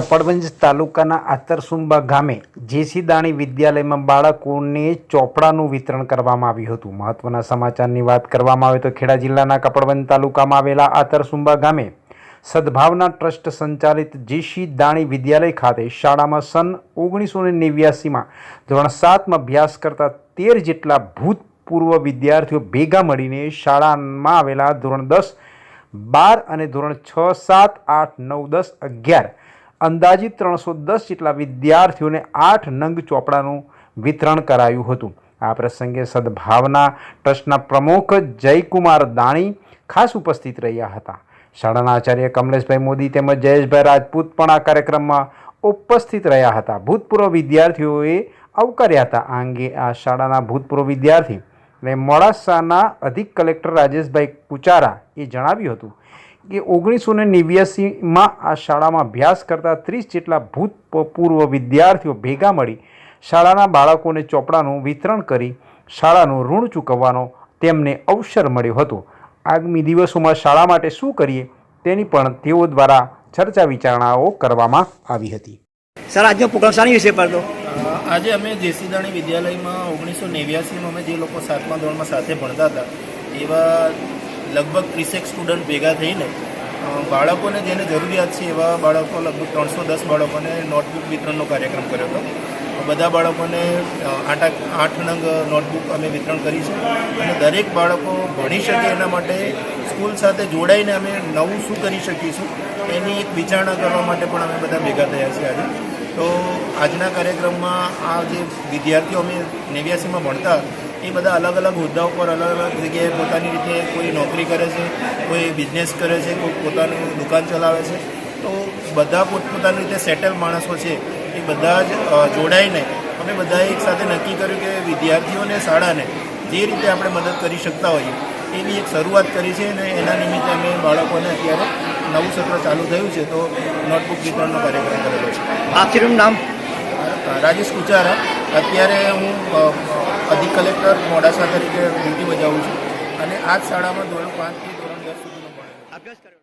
કપડવંજ તાલુકાના આતરસુંબા ગામે જેસી દાણી વિદ્યાલયમાં બાળકોને ચોપડાનું વિતરણ કરવામાં આવ્યું હતું. મહત્વના સમાચારની વાત કરવામાં આવે તો ખેડા જિલ્લાના કપડવંજ તાલુકામાં આવેલા આતરસુંબા ગામે સદભાવના ટ્રસ્ટ સંચાલિત જેસી દાણી વિદ્યાલય ખાતે શાળામાં સન ઓગણીસો ને નેવ્યાસીમાં ધોરણ સાતમાં અભ્યાસ કરતા તેર જેટલા ભૂતપૂર્વ વિદ્યાર્થીઓ ભેગા મળીને શાળામાં આવેલા ધોરણ દસ બાર અને ધોરણ છ સાત આઠ નવ દસ અગિયાર અંદાજિત ત્રણસો દસ જેટલા વિદ્યાર્થીઓને આઠ નંગ ચોપડાનું વિતરણ કરાયું હતું. આ પ્રસંગે સદભાવના ટ્રસ્ટના પ્રમુખ જયકુમાર દાણી ખાસ ઉપસ્થિત રહ્યા હતા. શાળાના આચાર્ય કમલેશભાઈ મોદી તેમજ જયેશભાઈ રાજપૂત પણ આ કાર્યક્રમમાં ઉપસ્થિત રહ્યા હતા. ભૂતપૂર્વ વિદ્યાર્થીઓએ આવકાર્યા હતા. આ અંગે આ શાળાના ભૂતપૂર્વ વિદ્યાર્થી અને મોડાસાના અધિક કલેક્ટર રાજેશભાઈ કુચારા એ જણાવ્યું હતું કે ઓગણીસો ને નેવ્યાસીમાં આ શાળામાં અભ્યાસ કરતા ત્રીસ જેટલા ભૂતપૂર્વ વિદ્યાર્થીઓ ભેગા મળી શાળાના બાળકોને ચોપડાનું વિતરણ કરી શાળાનું ઋણ ચૂકવવાનો તેમને અવસર મળ્યો હતો. આગામી દિવસોમાં શાળા માટે શું કરીએ તેની પણ તેઓ દ્વારા ચર્ચા વિચારણાઓ કરવામાં આવી હતી. સર આજનો પ્રોગ્રામ શાની વિશે પર હતો આજે અમે જેસીદાણી વિદ્યાલયમાં ઓગણીસો નેવ્યાસીમાં અમે જે લોકો સાતમા ધોરણમાં સાથે ભણતા હતા એવા લગભગ ત્રીસેક સ્ટુડન્ટ ભેગા થઈને બાળકોને જેને જરૂરિયાત છે એવા બાળકો, લગભગ ત્રણસો દસ બાળકોને નોટબુક વિતરણનો કાર્યક્રમ કર્યો હતો. બધા બાળકોને આઠ આઠ નંગ નોટબુક અમે વિતરણ કરી છે. અને દરેક બાળકો ભણી શકે એના માટે, સ્કૂલ સાથે જોડાઈને અમે નવું શું કરી શકીશું, એની એક વિચારણા કરવા માટે પણ અમે બધા ભેગા થયા છીએ આજે. તો આજના કાર્યક્રમમાં આ જે વિદ્યાર્થીઓ અમે નેવ્યાસીમાં ભણતા એ બધા અલગ અલગ હોદ્દા પર અલગ અલગ જગ્યાએ પોતાની રીતે કોઈ નોકરી કરે છે કોઈ બિઝનેસ કરે છે કોઈ પોતાનું દુકાન ચલાવે છે. તો બધા પોતપોતાની રીતે સેટલ માણસો છે. એ બધા જ જોડાઈને અમે બધાએ એક સાથે નક્કી કર્યું કે વિદ્યાર્થીઓને શાળાને જે રીતે આપણે મદદ કરી શકતા હોઈએ એની એક શરૂઆત કરી છે અને એના નિમિત્તે અમે બાળકોને અત્યારે નવું સત્ર ચાલુ થયું છે. તો નોટબુક વિતરણનો કાર્યક્રમ કરેલો છે. આખીનું નામ? રાજેશ કુચારા. અત્યારે હું અધિક કલેક્ટર મોડાસા તરીકે ડ્યુટી બજાવું છું અને આ જ શાળામાં ધોરણ પાંચથી ધોરણ દસ સુધીનો ભણેલો